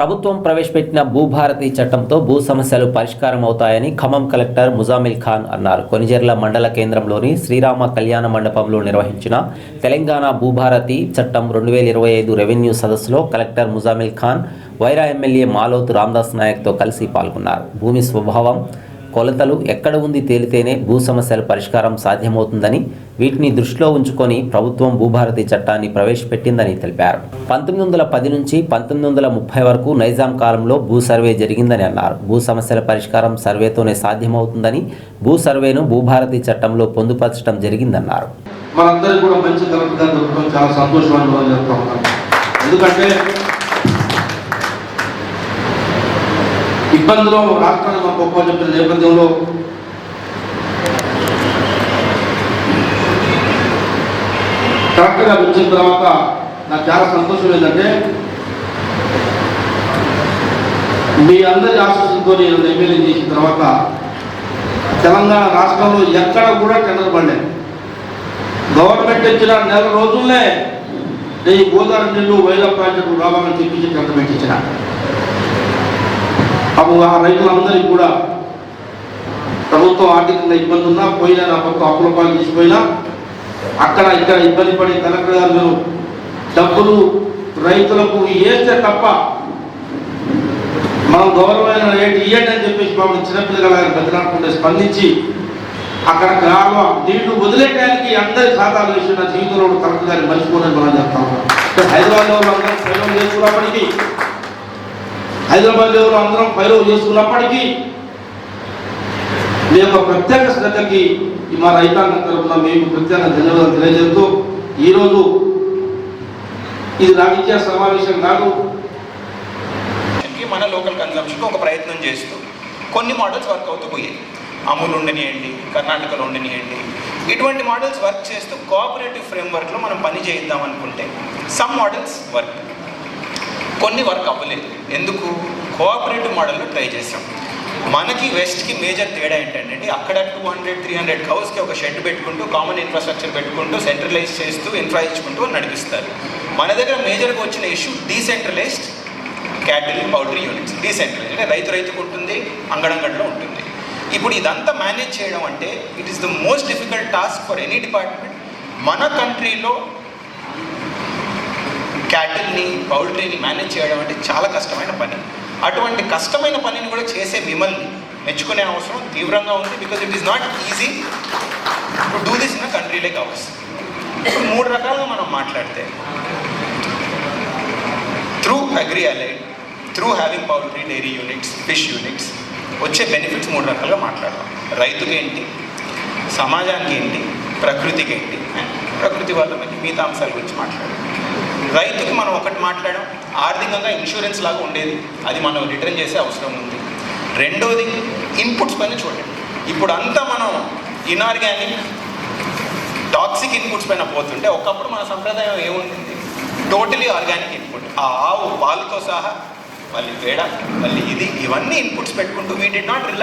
ప్రభుత్వం ప్రవేశపెట్టిన భూభారతి చట్టంతో భూ సమస్యలు పరిష్కారం అవుతాయని ఖమ్మం కలెక్టర్ ముజామిల్ ఖాన్ అన్నారు. కొనిజెర్ల మండల కేంద్రంలోని శ్రీరామ కళ్యాణ మండపంలో నిర్వహించిన తెలంగాణ భూభారతి చట్టం రెండు వేల ఇరవై ఐదు రెవెన్యూ సదస్సులో కలెక్టర్ ముజామిల్ ఖాన్ వైరా ఎమ్మెల్యే మాలోత్ రామ్దాస్ నాయక్తో కలిసి పాల్గొన్నారు. భూమి స్వభావం కొలతలు ఎక్కడ ఉంది తేలితేనే భూ సమస్యల పరిష్కారం సాధ్యమవుతుందని వీటిని దృష్టిలో ఉంచుకొని ప్రభుత్వం భూభారతి చట్టాన్ని ప్రవేశపెట్టిందని తెలిపారు. పంతొమ్మిది వందల పది నుంచి పంతొమ్మిది వందల ముప్పై వరకు నైజాం కాలంలో భూ సర్వే జరిగిందని అన్నారు. భూ సమస్యల పరిష్కారం సర్వేతోనే సాధ్యమవుతుందని భూ సర్వేను భూభారతి చట్టంలో పొందుపరచడం జరిగిందన్నారు. మనందరికీ కూడా మంచి చాలా సంతోషం ఎందుకంటే ఇబ్బందిలో రాష్ట్రాన్ని గొప్ప చెప్పిన నేపథ్యంలో కరెక్ట్గా వచ్చిన తర్వాత నాకు చాలా సంతోషం ఏంటంటే మీ అందరి ఆశీస్సులతో నేను ఎమ్మెల్యే చేసిన తర్వాత తెలంగాణ రాష్ట్రంలో ఎక్కడ కూడా టెండర్ పడలేదు. గవర్నమెంట్ ఇచ్చిన నెల రోజుల్లో ఈ గోదావరి నీళ్ళు వైద్య ప్రాజెక్టు రావాలని చెప్పించి టెండర్ పెట్టించిన. అప్పుడు ఆ రైతులందరికీ కూడా ప్రభుత్వం ఆర్థికంగా ఇబ్బంది ఉన్నా పోయినా నా పక్క అప్పుల పాలు తీసిపోయినా అక్కడ ఇక్కడ ఇబ్బంది పడి కలెక్టర్ గారు డబ్బులు రైతులకు వేస్తే తప్ప మనం గౌరవమైన రేటు ఇవ్వండి అని చెప్పేసి బాబు చిన్నపిల్లల బతిలాడుకుంటే స్పందించి అక్కడ కాలువ నీళ్ళు వదిలేయడానికి అందరి ఖాతాలు వేసి నా జీవితంలో కలెక్టర్ గారిని మర్చిపోనని మనం చెప్తా ఉన్నాం. హైదరాబాద్లో అందరం పైరవ్ చేసుకున్నప్పటికీ హైదరాబాద్లో అందరం ఫైలో చేసుకున్నప్పటికీ మీ యొక్క ప్రత్యేక శ్రద్ధకి మా రైతాంగం తరఫున మీకు ప్రత్యేక ధన్యవాదాలు తెలియజేస్తూ ఈరోజు ఇది రాజకీయ సమావేశం కాదు. మన లోకల్ కన్సంప్షన్కి ఒక ప్రయత్నం చేస్తూ కొన్ని మోడల్స్ వర్క్ అవుతూ పోయాయి. అమూల్ ఉండనియండి కర్ణాటకలో ఉండనియండి. ఇటువంటి మోడల్స్ వర్క్ చేస్తూ కోఆపరేటివ్ ఫ్రేమ్వర్క్లో మనం పని చేయిద్దాం అనుకుంటే సమ్ మోడల్స్ వర్క్ కొన్ని వర్క్ అవ్వలేదు. ఎందుకు? కోఆపరేటివ్ మోడల్లో ట్రై చేసాం మనకి వెస్ట్కి మేజర్ తేడా ఏంటంటే అక్కడ టూ హండ్రెడ్ త్రీ హండ్రెడ్ హౌస్కి ఒక షెడ్ పెట్టుకుంటూ కామన్ ఇన్ఫ్రాస్ట్రక్చర్ పెట్టుకుంటూ సెంట్రలైజ్ చేస్తూ ఇన్ఫ్రా ఇచ్చుకుంటూ నడిపిస్తారు. మన దగ్గర మేజర్గా వచ్చిన issue decentralised cattle poultry units. Decentralise అంటే రైతు రైతుకు ఉంటుంది అంగడంగడిలో ఉంటుంది. ఇప్పుడు ఇదంతా మేనేజ్ చేయడం అంటే it is the most difficult task for any department మన కంట్రీలో క్యాటిల్ని పౌల్ట్రీని మేనేజ్ చేయడం అంటే చాలా కష్టమైన పని. అటువంటి కష్టమైన పనిని కూడా చేసే మిమ్మల్ని మెచ్చుకునే అవసరం తీవ్రంగా ఉంది because it is not easy to do this in country like ours ఇప్పుడు మూడు రకాలుగా మనం మాట్లాడితే. Through agri allied through having poultry dairy units fish units వచ్చే బెనిఫిట్స్ మూడు రకాలుగా మాట్లాడదాం. రైతుకి ఏంటి? సమాజానికి ఏంటి? ప్రకృతికి ఏంటి? ప్రకృతి వల్ల మనకి మిగతా అంశాల గురించి మాట్లాడాం రైతుకి మనం ఒకటి మాట్లాడాం. ఆర్థికంగా ఇన్సూరెన్స్ లాగా ఉండేది. అది మనం రిటర్న్ చేసే అవసరం ఉంది. రెండోది ఇన్పుట్స్ పైన చూడండి. ఇప్పుడు అంతా మనం ఇనార్గానిక్ టాక్సిక్ ఇన్పుట్స్ పైన పోతుంటే ఒకప్పుడు మన సంప్రదాయం ఏముంటుంది? టోటలీ ఆర్గానిక్ ఇన్పుట్ ఆ ఆవు పాలతో సహా మళ్ళీ పేడ మళ్ళీ ఇది ఇవన్నీ ఇన్పుట్స్ పెట్టుకుంటూ వీ డి నాట్ రిలై